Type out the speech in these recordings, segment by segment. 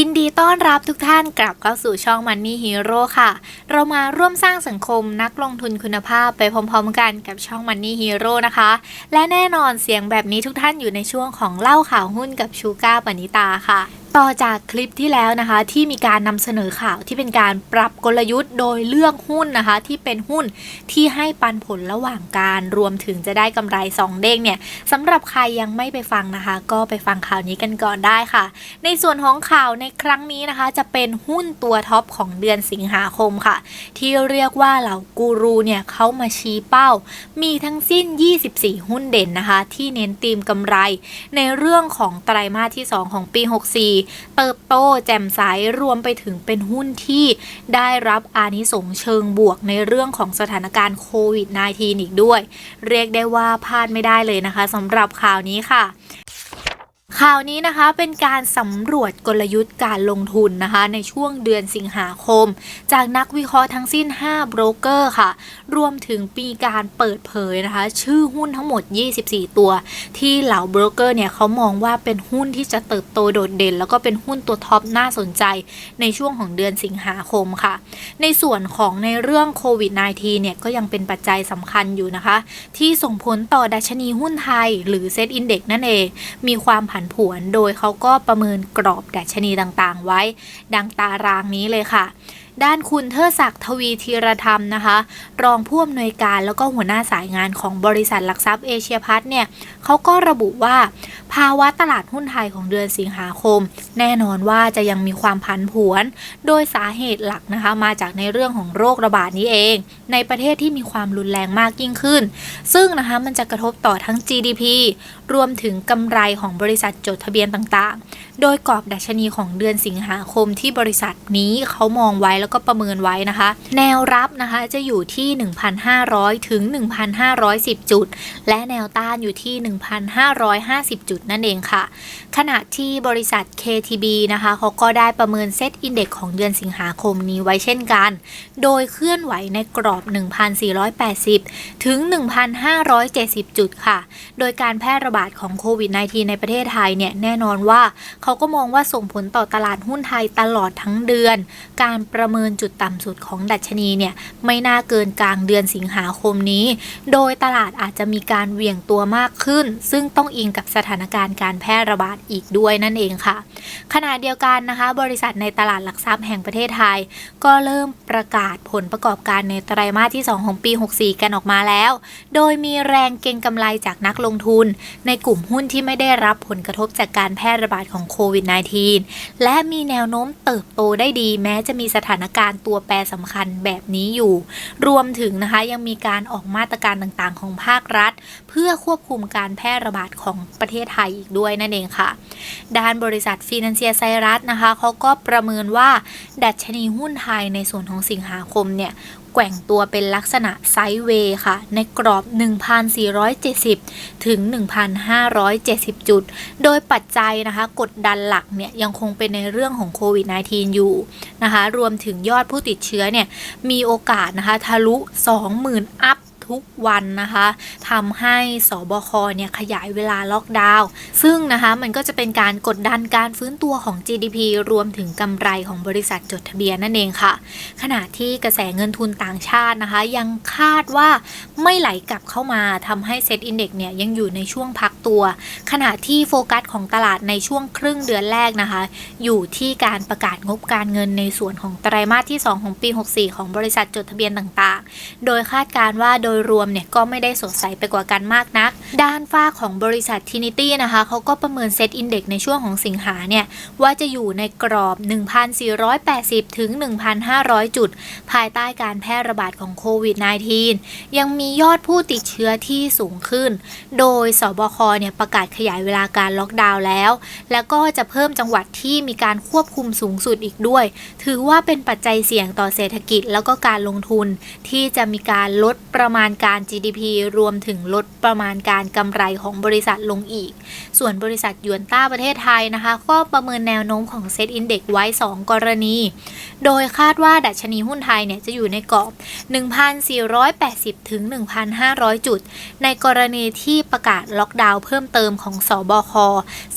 ยินดีต้อนรับทุกท่านกลับเข้าสู่ช่อง Money Hero ค่ะ เรามาร่วมสร้างสังคมนักลงทุนคุณภาพไปพร้อมๆกันกับช่อง Money Hero นะคะ และแน่นอนเสียงแบบนี้ทุกท่านอยู่ในช่วงของเล่าข่าวหุ้นกับชูก้าปณิตาค่ะ ต่อจากคลิปที่แล้วนะคะ ที่มีการนำเสนอข่าวที่เป็นการปรับกลยุทธ์โดยเลือกหุ้นนะคะ ที่เป็นหุ้นที่ให้ปันผลระหว่างการรวมถึงจะได้กำไร 2 เด้งเนี่ยสำหรับใครยังไม่ไปฟังนะคะ ก็ไปฟังข่าวนี้กันก่อนได้ค่ะ ในส่วนของข่าวในครั้งนี้นะคะ จะเป็นหุ้นตัวท็อปของเดือนสิงหาคมค่ะ ที่เรียกว่าเหล่ากูรูเนี่ยเขามาชี้เป้า มีทั้งสิ้น 24 หุ้นเด่นนะคะ ที่เน้นตีมกำไร ในเรื่องของไตรมาสที่ 2 ของปี 64เติบโตแจ่มใสรวมไปถึงเป็นหุ้นที่ได้รับอานิสงส์เชิงบวกในเรื่องของสถานการณ์โควิด -19 อีกด้วย เรียกได้ว่าพลาดไม่ได้เลยนะคะสำหรับข่าวนี้ค่ะ ข่าวนี้นะคะเป็นการสำรวจกลยุทธ์การลงทุนนะคะ ในช่วงเดือนสิงหาคม จากนักวิเคราะห์ทั้งสิ้น 5 โบรกเกอร์ค่ะ รวมถึงปีการเปิดเผยนะคะ ชื่อหุ้นทั้งหมด 24 ตัว ที่เหล่าโบรกเกอร์เนี่ยเขามองว่าเป็นหุ้นที่จะเติบโตโดดเด่น แล้วก็เป็นหุ้นตัวท็อปน่าสนใจในช่วงของเดือนสิงหาคมค่ะ ในส่วนของในเรื่องโควิด -19 เนี่ยก็ยังเป็นปัจจัยสำคัญอยู่นะคะ ที่ส่งผลต่อดัชนีหุ้นไทย หรือเซตอินเด็กซ์นั่นเองมีความผันผวน โดยเขาก็ประเมินกรอบดัชนีต่างๆ ไว้ ดังตารางนี้เลยค่ะ ด้านคุณเทอศักดิ์ทวีธีรธรรมนะคะ รองผู้อำนวยการแล้วก็หัวหน้าสายงานของบริษัทหลักทรัพย์เอเชียพัฒน์เนี่ยเขาก็ระบุว่า ภาวะตลาดหุ้นไทยของเดือนสิงหาคม แน่นอนว่าจะยังมีความผันผวน โดยสาเหตุหลักนะคะ มาจากในเรื่องของโรคระบาดนี้เอง ในประเทศที่มีความรุนแรงมากยิ่งขึ้น ซึ่งนะคะมันจะกระทบต่อทั้ง GDP รวมถึงกำไรของบริษัทจดทะเบียนต่างๆ โดยกรอบดัชนีของเดือนสิงหาคมที่บริษัทนี้เขามองไว้แล้วก็ประเมินไว้นะคะ แนวรับนะคะจะอยู่ที่ 1,500 ถึง 1,510 จุด และแนวต้านอยู่ที่ 1,550 จุดนั่นเองค่ะ ขณะที่บริษัท KTB นะคะเขาก็ได้ประเมินเซตอินเด็กของเดือนสิงหาคมนี้ไว้เช่นกัน โดยเคลื่อนไหวในกรอบ 1,480 ถึง 1,570 จุดค่ะ โดยการแพร่ระบาดของโควิด -19 ในประเทศไทยเนี่ยแน่นอนว่าเขาก็มองว่าส่งผลต่อตลาดหุ้นไทยตลอดทั้งเดือน การประเมินจุดต่ำสุดของดัชนีเนี่ยไม่น่าเกินกลางเดือนสิงหาคมนี้ โดยตลาดอาจจะมีการเหวี่ยงตัวมากขึ้น ซึ่งต้องอิงกับสถานการณ์การแพร่ระบาดอีกด้วยนั่นเองค่ะ ขณะเดียวกันนะคะ บริษัทในตลาดหลักทรัพย์แห่งประเทศไทย ก็เริ่มประกาศผลประกอบการในไตรมาสที่ 2 ของปี 64 กันออกมาแล้ว โดยมีแรงเก็งกำไรจากนักลงทุน ในกลุ่มหุ้นที่ไม่ได้รับผลกระทบจากการแพร่ระบาดของโควิด -19 และมีแนวโน้มเติบโตได้ดี แม้จะมีสถานการณ์ตัวแปรสำคัญแบบนี้อยู่ รวมถึงนะคะยังมีการออกมาตรการต่างๆ ของภาครัฐ เพื่อควบคุมการแพร่ระบาดของประเทศไทยอีกด้วยนั่นเองค่ะ ด้านบริษัทฟินแลนเซียไซรัสนะคะเขาก็ประเมินว่าดัชนีหุ้นไทยในส่วนของสิงหาคมเนี่ย แกว่งตัวเป็นลักษณะไซด์เวย์ค่ะ ในกรอบ 1,470 ถึง 1,570 จุด โดยปัจจัยนะคะ กดดันหลักเนี่ยยังคงเป็นในเรื่องของโควิด -19 อยู่นะคะ รวมถึงยอดผู้ติดเชื้อเนี่ยมีโอกาสนะคะทะลุ 20,000 อัพ ทุกวันนะคะทำให้สบคเนี่ยขยายเวลาล็อกดาวน์ซึ่งนะคะมันก็จะเป็นการกดดันการฟื้นตัวของ GDP รวมถึงกำไรของบริษัทจดทะเบียนนั่นเองค่ะ ขณะที่กระแสเงินทุนต่างชาตินะคะ ยังคาดว่าไม่ไหลกลับเข้ามาทำให้เซ็ตอินเด็กเนี่ยยังอยู่ในช่วงพักตัว ขณะที่โฟกัสของตลาดในช่วงครึ่งเดือนแรกนะคะ อยู่ที่การประกาศงบการเงินในส่วนของไตรมาสที่ 2 ของปี 64 ของบริษัทจดทะเบียนต่างๆ โดยคาดการณ์ว่าโดยรวมเนี่ยก็ไม่ได้สดใสไปกว่ากันมากนัก ด้านฝ้าของบริษัททินิตี้นะคะเขาก็ประเมินเซตอินเด็กในช่วงของสิงหาเนี่ยว่าจะอยู่ในกรอบ 1,480 ถึง 1,500 จุด ภายใต้การแพร่ระบาดของโควิด -19 ยังมียอดผู้ติดเชื้อที่สูงขึ้น โดยสบคเนี่ยประกาศขยายเวลาการล็อกดาวน์แล้ว แล้วก็จะเพิ่มจังหวัดที่มีการควบคุมสูงสุดอีกด้วย ถือว่าเป็นปัจจัยเสี่ยงต่อเศรษฐกิจแล้วก็การลงทุนที่จะมีการลดประมาณการ GDP รวมถึงลดประมาณการกำไรของบริษัทลงอีก ส่วนบริษัทยวนต้าประเทศไทยนะคะ ก็ประเมินแนวโน้มของเซตอินเด็กไว้ 2 กรณีโดยคาดว่าดัชนีหุ้นไทยเนี่ยจะอยู่ในกรอบ 1,480 ถึง 1,500 จุด ในกรณีที่ประกาศล็อกดาวน์เพิ่มเติมของสอบค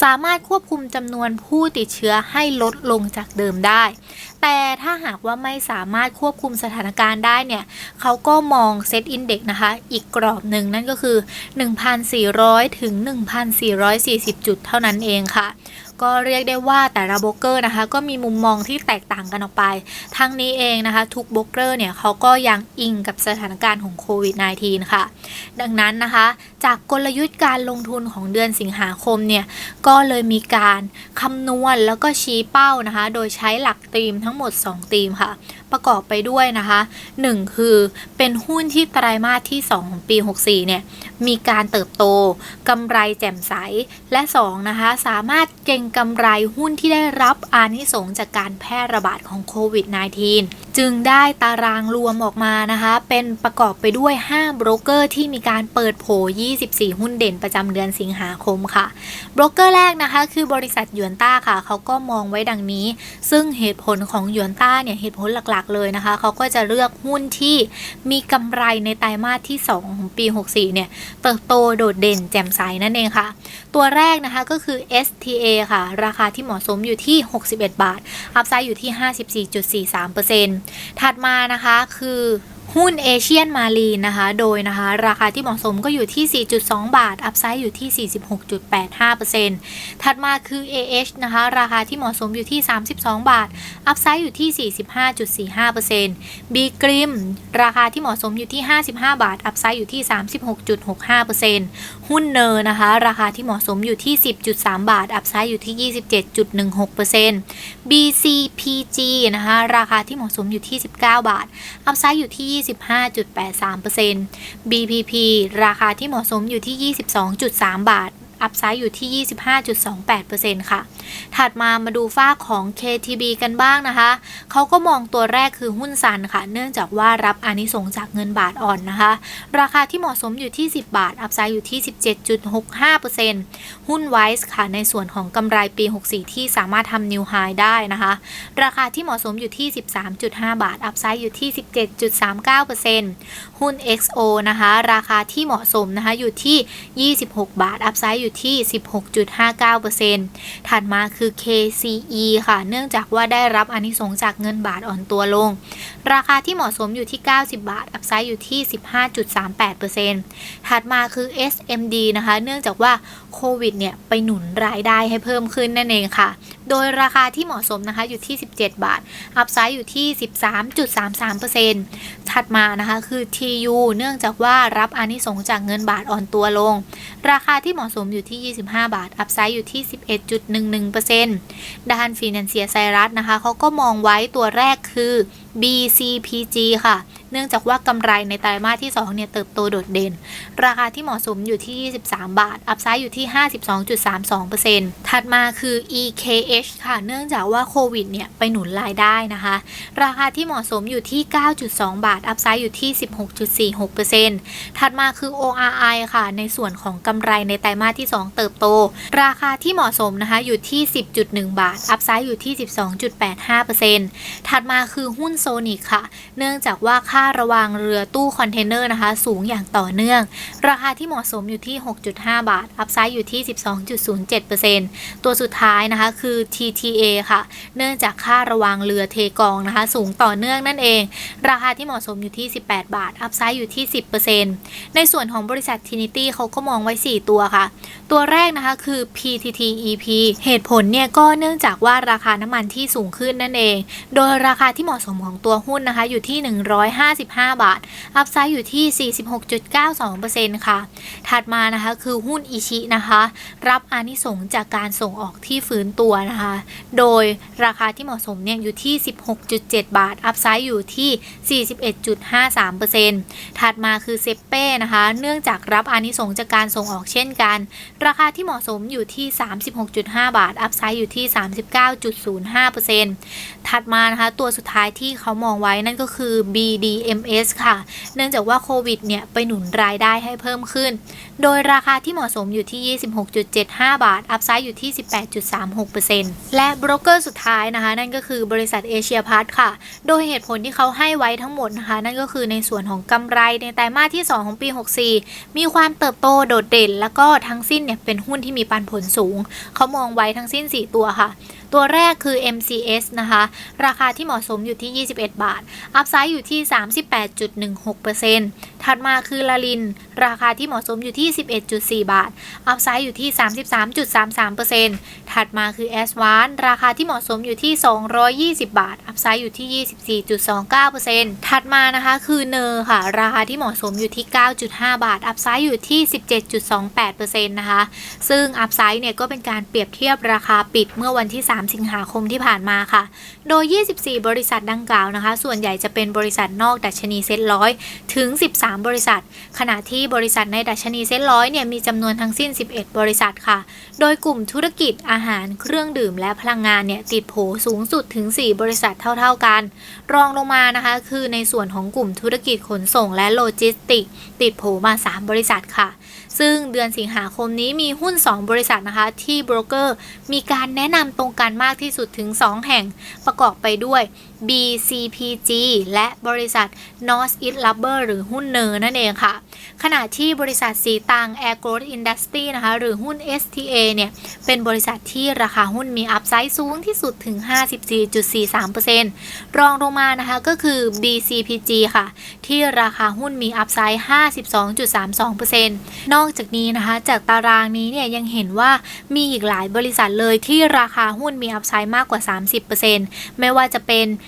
สามารถควบคุมจำนวนผู้ติดเชื้อให้ลดลงจากเดิมได้ แต่ถ้าหากว่าไม่สามารถควบคุมสถานการณ์ได้เนี่ยเขาก็มองเซตอินเด็กนะคะ อีกกรอบหนึ่งนั่นก็คือ 1,400 ถึง 1,440 จุดเท่านั้นเองค่ะ ก็เรียกได้ว่าแต่ละโบรกเกอร์นะคะ ก็มีมุมมองที่แตกต่างกันออกไป ทั้งนี้เองนะคะ ทุกโบรกเกอร์เนี่ยเขาก็ยังอิงกับสถานการณ์ของโควิด -19 ค่ะ ดังนั้นนะคะ จากกลยุทธ์การลงทุนของเดือนสิงหาคมเนี่ย ก็เลยมีการคำนวณแล้วก็ชี้เป้านะคะ โดยใช้หลักธีมทั้งหมด 2 ธีมค่ะ ประกอบไปด้วยนะคะ 1 คือเป็นหุ้นที่ไตรมาสที่ 2 ของปี 64 เนี่ย มีการเติบโตกำไรแจ่มใส และ2นะคะสามารถเก็งกำไรหุ้นที่ได้รับอานิสงจากการแพร่ระบาดของโควิด -19 จึงได้ตารางรวมออกมานะคะเป็นประกอบไปด้วย5โบรกเกอร์ที่มีการเปิดโผ24 หุ้นเด่นประจำเดือนสิงหาคมค่ะโบรกเกอร์แรกนะคะคือบริษัทหยวนต้าค่ะเขาก็มองไว้ดังนี้ ซึ่งเหตุผลของหยวนต้าเนี่ยเหตุผลหลักๆเลยนะคะเขาก็จะเลือกหุ้นที่มีกำไรในไตรมาสที่ 2 ของปี 64 เนี่ยเติบโตโดดเด่นแจ่มใสนั่นเองค่ะ ตัวแรกนะคะก็คือ STA ค่ะ ราคาที่เหมาะสมอยู่ที่ 61 บาท อัพไซด์อยู่ที่ 54.43%ถัดมานะคะคือ หุ้นเอเชียนมารีนนะคะ โดยนะคะ ราคาที่เหมาะสมก็อยู่ที่ 4.2 บาท อัพไซด์อยู่ที่ 46.85%ถัดมาคือ AH นะคะ ราคาที่เหมาะสมอยู่ที่ 32 บาท อัพไซด์อยู่ที่ 45.45% B กริมราคาที่เหมาะสมอยู่ที่ 55 บาท อัพไซด์อยู่ที่ 36.65%หุ้นเนอร์นะคะ ราคาที่เหมาะสมอยู่ที่ 10.3 บาท อัพไซด์อยู่ที่ 27.16% BCPG นะคะ ราคาที่เหมาะสมอยู่ที่ 19 บาท อัพไซด์อยู่ที่25.83% BPP ราคาที่เหมาะสมอยู่ที่ 22.3 บาท อัพไซด์อยู่ที่ 25.28%ค่ะ ถัดมามาดูฝ้าของ KTB กันบ้างนะคะ เขาก็มองตัวแรกคือหุ้นซันค่ะ เนื่องจากว่ารับอานิสงจากเงินบาทอ่อนนะคะ ราคาที่เหมาะสมอยู่ที่ 10 บาท อัพไซด์อยู่ที่ 17.65%หุ้นไวส์ค่ะ ในส่วนของกำไรปี 64 ที่สามารถทำนิวไฮได้นะคะ ราคาที่เหมาะสมอยู่ที่ 13.5 บาท อัพไซด์อยู่ที่ 17.39%หุ้น XO นะคะ ราคาที่เหมาะสมนะคะอยู่ที่ 26 บาท อัพไซด์อยู่ที่ 16.59%ถัดมาคือ KCE ค่ะ เนื่องจากว่าได้รับอนิสงจากเงินบาทอ่อนตัวลง ราคาที่เหมาะสมอยู่ที่ 90 บาท อัพไซด์อยู่ที่ 15.38%ถัดมาคือ SMD นะคะ เนื่องจากว่าโควิดเนี่ยไปหนุนรายได้ให้เพิ่มขึ้นนั่นเองค่ะ โดยราคาที่เหมาะสมนะคะอยู่ที่ 17 บาท อัพไซด์อยู่ที่ 13.33%ถัดมานะคะคือ TU เนื่องจากว่ารับอานิสงจากเงินบาทอ่อนตัวลง ราคาที่เหมาะสมอยู่ที่ 25 บาท อัพไซด์อยู่ที่ 11.11%ด้านฟินแลนเซียไซรัสนะคะเขาก็มองไว้ตัวแรกคือ BCPG ค่ะ เนื่องจากว่ากำไรในไตรมาสที่ 2 เนี่ยเติบโตโดดเด่น ราคาที่เหมาะสมอยู่ที่ 23 บาท อัพไซด์อยู่ที่ 52.32%ถัดมาคือ EKH ค่ะ เนื่องจากว่าโควิดเนี่ยไปหนุนรายได้นะคะ ราคาที่เหมาะสมอยู่ที่ 9.2 บาท อัพไซด์อยู่ที่ 16.46%ถัดมาคือ ORI ค่ะ ในส่วนของกำไรในไตรมาสที่ 2 เติบโต ราคาที่เหมาะสมนะคะอยู่ที่ 10.1 บาท อัพไซด์อยู่ที่ 12.85%ถัดมาคือหุ้นโซนิกค่ะ เนื่องจากว่าค่าระวางเรือตู้คอนเทนเนอร์นะคะ สูงอย่างต่อเนื่อง ราคาที่เหมาะสมอยู่ที่ 6.5 บาท อัพไซด์อยู่ที่ 12.07%ตัวสุดท้ายนะคะคือ TTA ค่ะ เนื่องจากค่าระวางเรือเทกองนะคะ สูงต่อเนื่องนั่นเอง ราคาที่เหมาะสมอยู่ที่ 18 บาท อัพไซด์อยู่ที่ 10%ในส่วนของบริษัท Trinity เขาก็มองไว้ 4 ตัวค่ะ ตัวแรกนะคะคือ PTTEP เหตุผลเนี่ยก็เนื่องจากว่าราคาน้ำมันที่สูงขึ้นนั่นเอง โดยราคาที่เหมาะสมของของตัวหุ้นนะคะ อยู่ที่ 155 บาท อัพไซด์อยู่ที่ 46.92%ค่ะ ถัดมานะคะคือหุ้นอิชินะคะ รับอานิสงจากการส่งออกที่ฟื้นตัวนะคะ โดยราคาที่เหมาะสมเนี่ยอยู่ที่ 16.7 บาท อัพไซด์อยู่ที่ 41.53%ถัดมาคือเซเป้นะคะ เนื่องจากรับอานิสงจากการส่งออกเช่นกัน ราคาที่เหมาะสมอยู่ที่ 36.5 บาท อัพไซด์อยู่ที่ 39.05%ถัดมานะคะตัวสุดท้ายที่เขามองไว้นั่นก็คือ BDMS ค่ะ เนื่องจากว่าโควิดเนี่ย ไปหนุนรายได้ให้เพิ่มขึ้น โดยราคาที่เหมาะสมอยู่ที่ 26.75 บาท อัพไซด์อยู่ที่ 18.36%และโบรกเกอร์สุดท้ายนะคะ นั่นก็คือบริษัทเอเชียพาร์ทค่ะ โดยเหตุผลที่เขาให้ไว้ทั้งหมดนะคะ นั่นก็คือในส่วนของกำไรในไตรมาสที่ 2 ของปี 64 มีความเติบโตโดดเด่น แล้วก็ทั้งสิ้นเนี่ยเป็นหุ้นที่มีปันผลสูง เขามองไว้ทั้งสิ้น 4 ตัวค่ะ ตัวแรกคือ MCS นะคะ ราคาที่เหมาะสมอยู่ที่ 21 บาท อัพไซด์อยู่ที่ 38.16%ถัดมาคือลาลิน ราคาที่เหมาะสมอยู่ที่ 11.4 บาท อัพไซด์อยู่ที่ 33.33%ถัดมาคือ s v a n ราคาที่เหมาะสมอยู่ที่ 220 บาท อัพไซด์อยู่ที่ 24.29%ถัดมานะคะคือเนอร์ค่ะ ราคาที่เหมาะสมอยู่ที่ 9.5 บาท อัพไซด์อยู่ที่ 17.28%นะคะ ซึ่งอัพไซด์เนี่ยก็เป็นการเปรียบเทียบราคาปิดเมื่อวันที่3 3 สิงหาคมที่ผ่านมาค่ะ โดย 24 บริษัทดังกล่าวนะคะ ส่วนใหญ่จะเป็นบริษัทนอกดัชนีเซ็ตร้อยถึง 13 บริษัท ขณะที่บริษัทในดัชนีเซ็ตร้อยเนี่ยมีจำนวนทั้งสิ้น 11 บริษัทค่ะ โดยกลุ่มธุรกิจอาหารเครื่องดื่มและพลังงานเนี่ยติดโผสูงสุดถึง 4 บริษัทเท่า ๆกัน รองลงมานะคะ คือในส่วนของกลุ่มธุรกิจขนส่งและโลจิสติก ติดโผมา 3 บริษัทค่ะ ซึ่งเดือนสิงหาคมนี้มีหุ้น 2 บริษัทนะคะ ที่โบรกเกอร์มีการแนะนำตรงกันมากที่สุดถึง 2 แห่งประกอบไปด้วย BCPG และบริษัท North East Rubber หรือหุ้นเนอร์นั่นเองค่ะ ขณะที่บริษัทสีตัง Air Growth Industry นะคะหรือหุ้น STA เนี่ยเป็นบริษัทที่ราคาหุ้นมีอัพไซด์สูงที่สุดถึง 54.43%รองลงมานะคะก็คือ BCPG ค่ะ ที่ราคาหุ้นมีอัพไซด์ 52.32%นอกจากนี้นะคะจากตารางนี้เนี่ยยังเห็นว่ามีอีกหลายบริษัทเลยที่ราคาหุ้นมีอัพไซด์มากกว่า 30%ไม่ว่าจะเป็น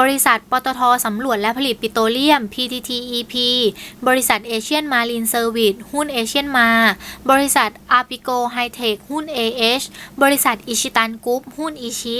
บริษัทปตทสำรวจและผลิตปิโตรเลียม PTTEP บริษัทเอเชียนมารีนเซอร์วิสหุ้นเอเชียนมา บริษัทอาปิโกไฮเทคหุ้น AH บริษัทอิชิตันกรุ๊ปหุ้นอิชิ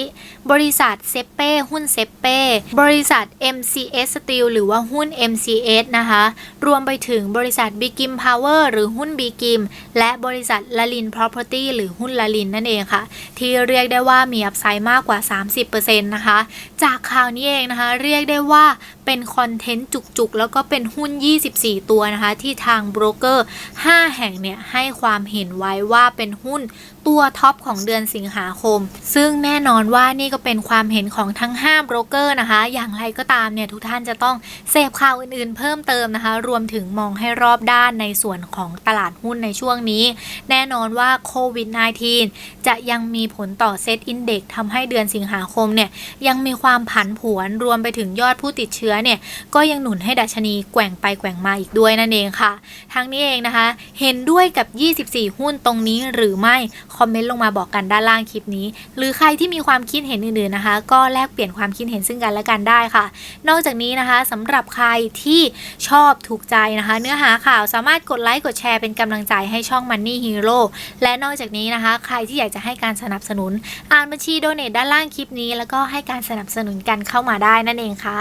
บริษัทเซเป้หุ้นเซเป้บริษัท MCS Steel หรือว่าหุ้น MCS นะคะ รวมไปถึงบริษัท b i g i m Power หรือหุ้น b i g i m และบริษัทลลิน Property หรือหุ้นลลินนั่นเองค่ะ ที่เรียกได้ว่ามีอัพไซด์มากกว่า 30%นะคะ จากข่าวนี้เองนะคะ เรียกได้ว่าเป็นคอนเทนต์จุกๆ แล้วก็เป็นหุ้น 24 ตัวนะคะ ที่ทางโบรกเกอร์ 5 แห่งเนี่ยให้ความเห็นไว้ว่าเป็นหุ้น ตัวท็อปของเดือนสิงหาคม ซึ่งแน่นอนว่านี่ก็เป็นความเห็นของทั้ง5โบรกเกอร์นะคะ อย่างไรก็ตามเนี่ยทุกท่านจะต้องเสพข่าวอื่นๆ เพิ่มเติมนะคะ รวมถึงมองให้รอบด้านในส่วนของตลาดหุ้นในช่วงนี้ แน่นอนว่าโควิด -19 จะยังมีผลต่อเซตอินเด็กทำให้เดือนสิงหาคมเนี่ยยังมีความผันผวนรวมไปถึงยอดผู้ติดเชื้อเนี่ยก็ยังหนุนให้ดัชนีแกว่งไปแกว่งมาอีกด้วยนั่นเองค่ะ ทั้งนี้เองนะคะ เห็นด้วยกับ 24 หุ้นตรงนี้หรือไม่คอมเมนต์ลงมาบอกกันด้านล่างคลิปนี้ หรือใครที่มีความคิดเห็นอื่นๆนะคะ ก็แลกเปลี่ยนความคิดเห็นซึ่งกันและกันได้ค่ะ นอกจากนี้นะคะสำหรับใครที่ชอบถูกใจนะคะ เนื้อหาข่าวสามารถกดไลค์กดแชร์เป็นกำลังใจให้ช่อง Money Hero และนอกจากนี้นะคะ ใครที่อยากจะให้การสนับสนุน อ่านบัญชีโดเนทด้านล่างคลิปนี้ แล้วก็ให้การสนับสนุนกันเข้ามาได้นั่นเองค่ะ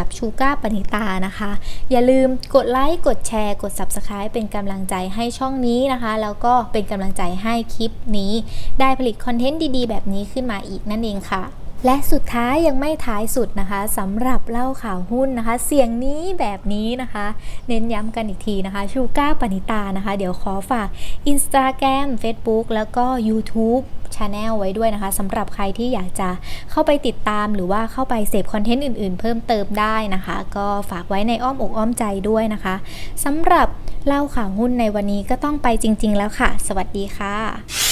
ับชูก้าปณิตานะคะ อย่าลืมกดไลค์กดแชร์กด Subscribe เป็นกำลังใจให้ช่องนี้นะคะ แล้วก็เป็นกำลังใจให้คลิปนี้ ได้ผลิตคอนเทนต์ดีๆ แบบนี้ขึ้นมาอีกนั่นเองค่ะ และสุดท้ายยังไม่ท้ายสุดนะคะสำหรับเล่าข่าวหุ้นนะคะ เสียงนี้แบบนี้นะคะ เน้นย้ำกันอีกทีนะคะชูก้าปณิตานะคะ เดี๋ยวขอฝาก Instagram Facebook แล้วก็ YouTube Channel ไว้ด้วยนะคะสำหรับใครที่อยากจะเข้าไปติดตามหรือว่าเข้าไปเสพคอนเทนต์อื่นๆ เพิ่มเติมได้นะคะ ก็ฝากไว้ในอ้อมอกอ้อมใจด้วยนะคะสำหรับเล่าข่าวหุ้นในวันนี้ก็ต้องไปจริง ๆ แล้วค่ะ สวัสดีค่ะ